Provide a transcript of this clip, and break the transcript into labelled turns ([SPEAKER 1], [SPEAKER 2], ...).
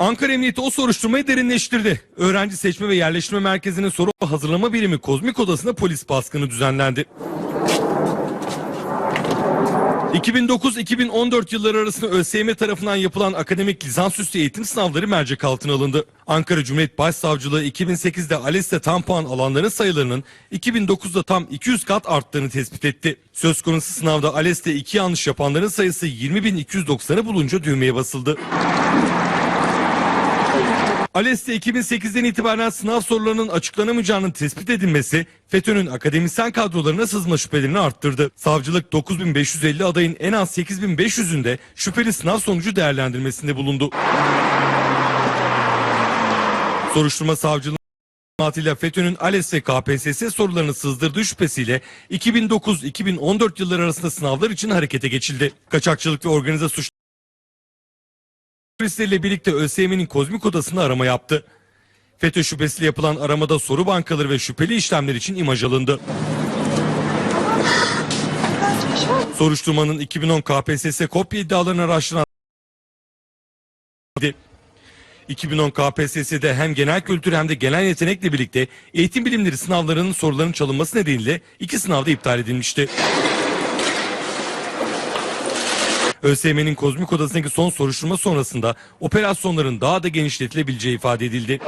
[SPEAKER 1] Ankara Emniyeti o soruşturmayı derinleştirdi. Öğrenci Seçme ve Yerleştirme Merkezi'nin soru hazırlama birimi Kozmik Odası'nda polis baskını düzenlendi. 2009-2014 yılları arasında ÖSYM tarafından yapılan akademik lisansüstü eğitim sınavları mercek altına alındı. Ankara Cumhuriyet Başsavcılığı 2008'de ALES'te tam puan alanların sayılarının 2009'da tam 200 kat arttığını tespit etti. Söz konusu sınavda ALES'te iki yanlış yapanların sayısı 20.290'ı bulunca düğmeye basıldı. ALES'te 2008'den itibaren sınav sorularının açıklanamayacağının tespit edilmesi FETÖ'nün akademisyen kadrolarına sızma şüphelerini arttırdı. Savcılık 9550 adayın en az 8500'ünde şüpheli sınav sonucu değerlendirmesinde bulundu. Soruşturma savcılığı ile FETÖ'nün ALES ve KPSS sorularını sızdırdığı şüphesiyle 2009-2014 yılları arasında sınavlar için harekete geçildi. Kaçakçılık ve organize suç Polisleriyle birlikte ÖSYM'nin kozmik odasında arama yaptı. FETÖ şüphesiyle yapılan aramada soru bankaları ve şüpheli işlemler için imaj alındı. Soruşturmanın 2010 KPSS kopya iddialarını araştıran 2010 KPSS'de hem genel kültür hem de genel yetenekle birlikte eğitim bilimleri sınavlarının sorularının çalınması nedeniyle iki sınavda iptal edilmişti. ÖSYM'nin kozmik odasındaki son soruşturma sonrasında operasyonların daha da genişletilebileceği ifade edildi.